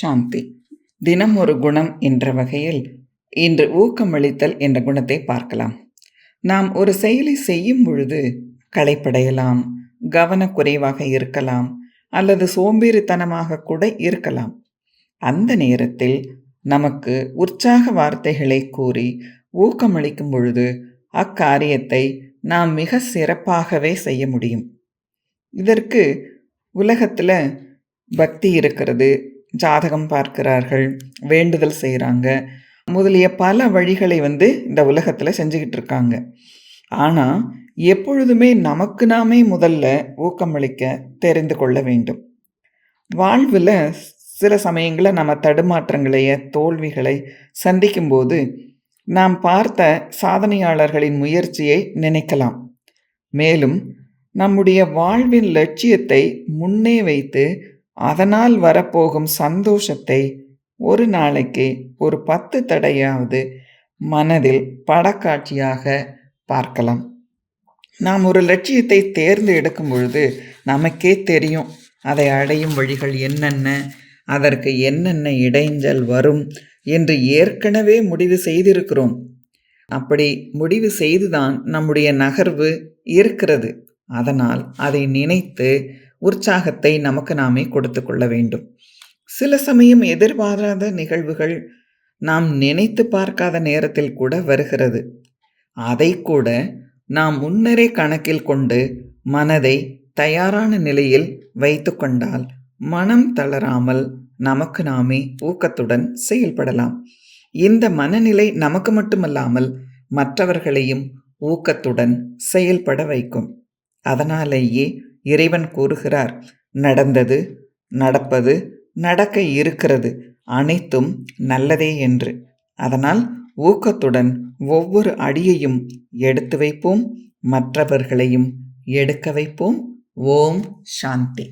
சாந்தி. தினம் ஒரு குணம் என்ற வகையில் இன்று ஊக்கமளித்தல் என்ற குணத்தை பார்க்கலாம். நாம் ஒரு செயலை செய்யும் பொழுது களைப்படையலாம் கவனக்குறைவாக இருக்கலாம் அல்லது சோம்பேறித்தனமாக கூட இருக்கலாம். அந்த நேரத்தில் நமக்கு உற்சாக வார்த்தைகளை கூறி ஊக்கமளிக்கும் பொழுது அக்காரியத்தை நாம் மிக சிறப்பாகவே செய்ய முடியும். இதற்கு உலகத்தில் பக்தி இருக்கிறது ஜாதகம் பார்க்கிறார்கள் வேண்டுதல் செய்கிறாங்க முதலிய பல வழிகளை வந்து இந்த உலகத்தில் செஞ்சுக்கிட்டு இருக்காங்க. ஆனால் எப்பொழுதுமே நமக்கு நாமே முதல்ல ஊக்கமளிக்க தெரிந்து கொள்ள வேண்டும். வாழ்வில் சில சமயங்களில் நம்ம தடுமாற்றங்களைய தோல்விகளை சந்திக்கும்போது நாம் பார்த்த சாதனையாளர்களின் முயற்சியை நினைக்கலாம். மேலும் நம்முடைய வாழ்வின் லட்சியத்தை முன்னே வைத்து அதனால் வரப்போகும் சந்தோஷத்தை ஒரு நாளைக்கு ஒரு பத்து தடையாவது மனதில் படக்காட்சியாக பார்க்கலாம். நாம் ஒரு லட்சியத்தை தேர்ந்து எடுக்கும் பொழுது நமக்கே தெரியும் அதை அடையும் வழிகள் என்னென்ன அதற்கு என்னென்ன இடைஞ்சல் வரும் என்று ஏற்கனவே முடிவு செய்திருக்கிறோம். அப்படி முடிவு செய்துதான் நம்முடைய நகர்வு இருக்கிறது. அதனால் அதை நினைத்து உற்சாகத்தை நமக்கு நாமே கொடுத்து கொள்ள வேண்டும். சில சமயம் எதிர்பாராத நிகழ்வுகள் நாம் நினைத்து பார்க்காத நேரத்தில் கூட வருகிறது. அதை கூட நாம் முன்னரே கணக்கில் கொண்டு மனதை தயாரான நிலையில் வைத்து கொண்டால் மனம் தளராமல் நமக்கு நாமே ஊக்கத்துடன் செயல்படலாம். இந்த மனநிலை நமக்கு மட்டுமல்லாமல் மற்றவர்களையும் ஊக்கத்துடன் செயல்பட வைக்கும். அதனாலேயே இறைவன் கூறுகிறார் நடந்தது நடப்பது நடக்க இருக்கிறது அனைத்தும் நல்லதே என்று. அதனால் ஊக்கத்துடன் ஒவ்வொரு அடியையும் எடுத்து வைப்போம் மற்றவர்களையும் எடுக்க வைப்போம். ஓம் சாந்தி.